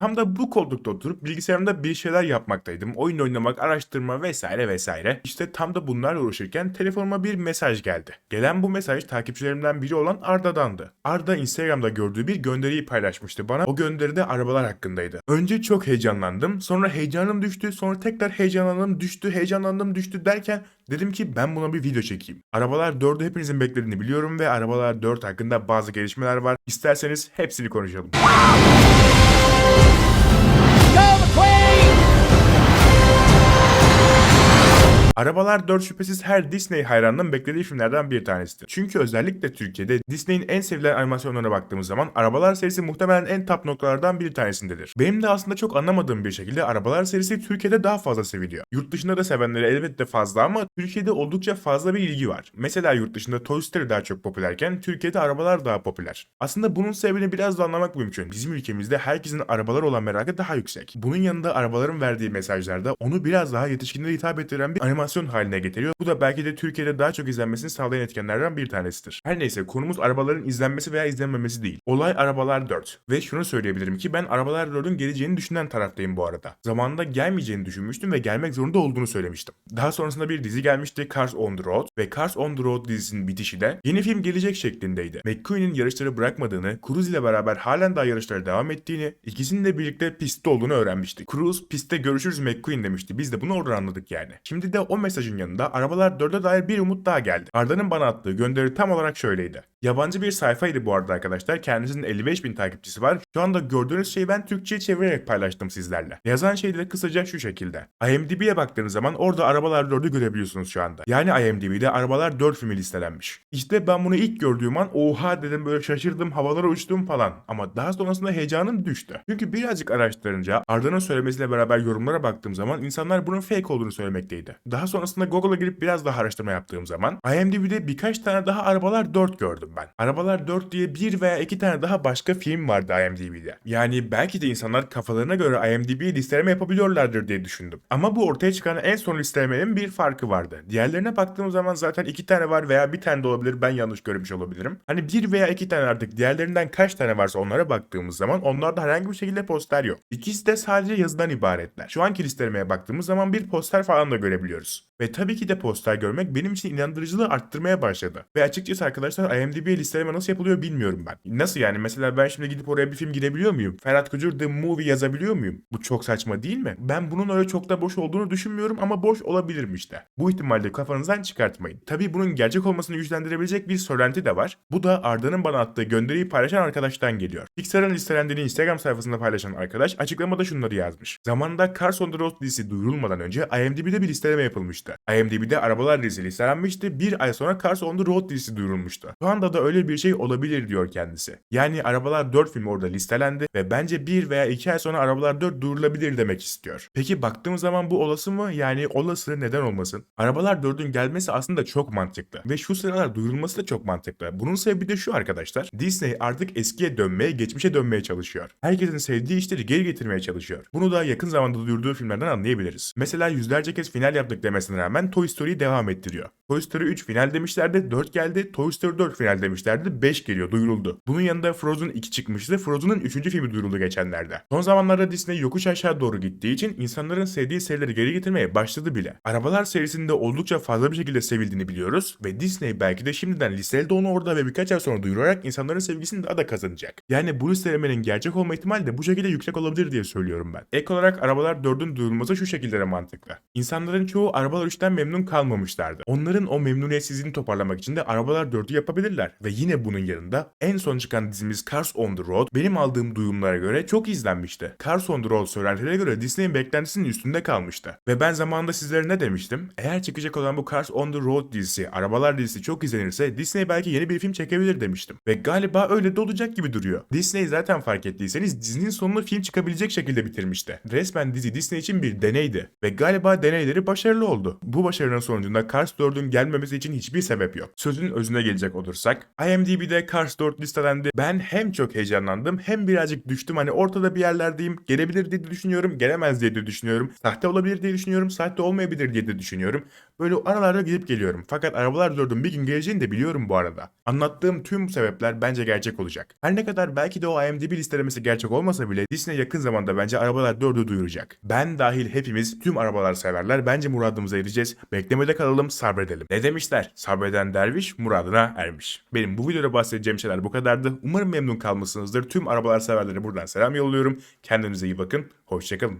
Tam da bu koltukta oturup bilgisayarımda bir şeyler yapmaktaydım. Oyun oynamak, araştırma vesaire vesaire. İşte tam da bunlarla uğraşırken telefonuma bir mesaj geldi. Gelen bu mesaj takipçilerimden biri olan Arda'dandı. Arda Instagram'da gördüğü bir gönderiyi paylaşmıştı bana. O gönderide arabalar hakkındaydı. Önce çok heyecanlandım. Sonra heyecanım düştü. Sonra tekrar heyecanlandım düştü. Heyecanlandım düştü derken dedim ki ben buna bir video çekeyim. Arabalar 4'ü hepinizin beklediğini biliyorum ve Arabalar 4 hakkında bazı gelişmeler var. İsterseniz hepsini konuşalım. Arabalar 4 şüphesiz her Disney hayranının beklediği filmlerden bir tanesidir. Çünkü özellikle Türkiye'de Disney'in en sevilen animasyonlarına baktığımız zaman Arabalar serisi muhtemelen en top noktalardan bir tanesindedir. Benim de aslında çok anlamadığım bir şekilde Arabalar serisi Türkiye'de daha fazla seviliyor. Yurt dışında da sevenleri elbette fazla ama Türkiye'de oldukça fazla bir ilgi var. Mesela yurt dışında Toy Story daha çok popülerken Türkiye'de arabalar daha popüler. Aslında bunun sebebini biraz da anlamak mümkün. Bizim ülkemizde herkesin arabalar olan merakı daha yüksek. Bunun yanında arabaların verdiği mesajlarda onu biraz daha yetişkinlere hitap ettiren bir animasyon haline getiriyor. Bu da belki de Türkiye'de daha çok izlenmesini sağlayan etkenlerden bir tanesidir. Her neyse konumuz arabaların izlenmesi veya izlenmemesi değil. Olay Arabalar 4. Ve şunu söyleyebilirim ki ben Arabalar 4'ün geleceğini düşünen taraftayım bu arada. Zamanında gelmeyeceğini düşünmüştüm ve gelmek zorunda olduğunu söylemiştim. Daha sonrasında bir dizi gelmişti Cars on the Road ve Cars on the Road dizisinin bitişi de yeni film gelecek şeklindeydi. McQueen'in yarışları bırakmadığını, Cruise ile beraber halen daha yarışlara devam ettiğini, ikisinin de birlikte pistte olduğunu öğrenmiştik. Cruise pistte görüşürüz McQueen demişti. Biz de bunu oradan anladık yani. Şimdi de o mesajın yanında Arabalar 4'e dair bir umut daha geldi. Arda'nın bana attığı gönderi tam olarak şöyleydi. Yabancı bir sayfaydı bu arada arkadaşlar. Kendisinin 55 bin takipçisi var. Şu anda gördüğünüz şeyi ben Türkçe'ye çevirerek paylaştım sizlerle. Yazan şey de kısaca şu şekilde. IMDb'ye baktığınız zaman orada Arabalar 4'ü görebiliyorsunuz şu anda. Yani IMDb'de Arabalar 4 filmi listelenmiş. İşte ben bunu ilk gördüğüm an oha dedim böyle şaşırdım havalara uçtum falan. Ama daha sonrasında heyecanım düştü. Çünkü birazcık araştırınca Arda'nın söylemesiyle beraber yorumlara baktığım zaman insanlar bunun fake olduğunu söylemekteydi. Daha sonrasında Google'a girip biraz daha araştırma yaptığım zaman IMDb'de birkaç tane daha Arabalar 4 gördüm ben. Arabalar 4 diye bir veya iki tane daha başka film vardı IMDb'de. Yani belki de insanlar kafalarına göre IMDb'yi listeleme yapabiliyorlardır diye düşündüm. Ama bu ortaya çıkan en son listelemenin bir farkı vardı. Diğerlerine baktığım zaman zaten iki tane var veya bir tane de olabilir ben yanlış görmüş olabilirim. Hani bir veya iki tane artık diğerlerinden kaç tane varsa onlara baktığımız zaman onlarda herhangi bir şekilde poster yok. İkisi de sadece yazıdan ibaretler. Şu anki listelemeye baktığımız zaman bir poster falan da görebiliyoruz. Ve tabii ki de poster görmek benim için inandırıcılığı arttırmaya başladı. Ve açıkçası arkadaşlar IMDb'ye listeleme nasıl yapılıyor bilmiyorum ben. Nasıl yani mesela ben şimdi gidip oraya bir film girebiliyor muyum? Ferhat Kucur The Movie yazabiliyor muyum? Bu çok saçma değil mi? Ben bunun öyle çok da boş olduğunu düşünmüyorum ama boş olabilirmiş de. Bu ihtimalde kafanızdan çıkartmayın. Tabii bunun gerçek olmasını güçlendirebilecek bir söylenti de var. Bu da Arda'nın bana attığı gönderiyi paylaşan arkadaştan geliyor. Pixar'ın listelendiğini Instagram sayfasında paylaşan arkadaş açıklamada şunları yazmış. Zamanında Cars on the Road dizisi duyurulmadan önce IMDb'de bir listeleme yapılmıştı. IMDb'de arabalar dizisi listelenmişti. Bir ay sonra Cars on the Road dizisi duyurulmuştu. Şu anda da öyle bir şey olabilir diyor kendisi. Yani Arabalar 4 film orada listelendi ve bence bir veya iki ay sonra Arabalar 4 duyurulabilir demek istiyor. Peki baktığımız zaman bu olası mı? Yani olası neden olmasın? Arabalar 4'ün gelmesi aslında çok mantıklı ve şu sıralar duyurulması da çok mantıklı. Bunun sebebi de şu arkadaşlar. Disney artık eskiye dönmeye, geçmişe dönmeye çalışıyor. Herkesin sevdiği işleri geri getirmeye çalışıyor. Bunu da yakın zamanda duyurduğu filmlerden anlayabiliriz. Mesela yüzlerce kez final yaptık demesine rağmen Toy Story'yi devam ettiriyor. Toy Story 3 final demişlerdi, 4 geldi. Toy Story 4 final demişlerdi, 5 geliyor, duyuruldu. Bunun yanında Frozen 2 çıkmıştı. Frozen'ın 3. filmi duyuruldu geçenlerde. Son zamanlarda Disney yokuş aşağı doğru gittiği için insanların sevdiği serileri geri getirmeye başladı bile. Arabalar serisinde oldukça fazla bir şekilde sevildiğini biliyoruz ve Disney belki de şimdiden listeledi onu orada ve birkaç ay sonra duyurarak insanların sevgisini daha da kazanacak. Yani bu listelemenin gerçek olma ihtimali de bu şekilde yüksek olabilir diye söylüyorum ben. Ek olarak Arabalar 4'ün duyurulması şu şekilde de mantıklı. İnsanların çoğu Arabalar 3'ten memnun kalmamışlardı. Onların o memnuniyetsizliğini toparlamak için de Arabalar 4'ü yapabilirler. Ve yine bunun yanında en son çıkan dizimiz Cars on the Road benim aldığım duyumlara göre çok izlenmişti. Cars on the Road söylentilere göre Disney'in beklentisinin üstünde kalmıştı. Ve ben zamanında sizlere ne demiştim? Eğer çıkacak olan bu Cars on the Road dizisi, Arabalar dizisi çok izlenirse Disney belki yeni bir film çekebilir demiştim. Ve galiba öyle de olacak gibi duruyor. Disney zaten fark ettiyseniz dizinin sonunu film çıkabilecek şekilde bitirmişti. Resmen dizi Disney için bir deneydi. Ve galiba deneyleri başarılı oldu. Bu başarının sonucunda Cars 4'ün 4'ün gelmemesi için hiçbir sebep yok. Sözün özüne gelecek olursak IMDb'de Cars 4 listelendi. Ben hem çok heyecanlandım hem birazcık düştüm. Hani ortada bir yerlerdeyim. Gelebilir diye düşünüyorum. Gelemez diye düşünüyorum. Sahte olabilir diye düşünüyorum. Sahte olmayabilir diye düşünüyorum. Böyle aralarda gidip geliyorum. Fakat Arabalar 4'ün bir gün geleceğini de biliyorum bu arada. Anlattığım tüm sebepler bence gerçek olacak. Her ne kadar belki de o IMDb listelemesi gerçek olmasa bile Disney yakın zamanda bence Arabalar 4'ü duyuracak. Ben dahil hepimiz tüm arabalar severler bence muradımıza ereceğiz. Beklemede kalalım sabredelim. Ne demişler? Sabreden derviş muradına ermiş. Benim bu videoda bahsedeceğim şeyler bu kadardı. Umarım memnun kalmışsınızdır. Tüm arabalar severlere buradan selam yolluyorum. Kendinize iyi bakın. Hoşçakalın.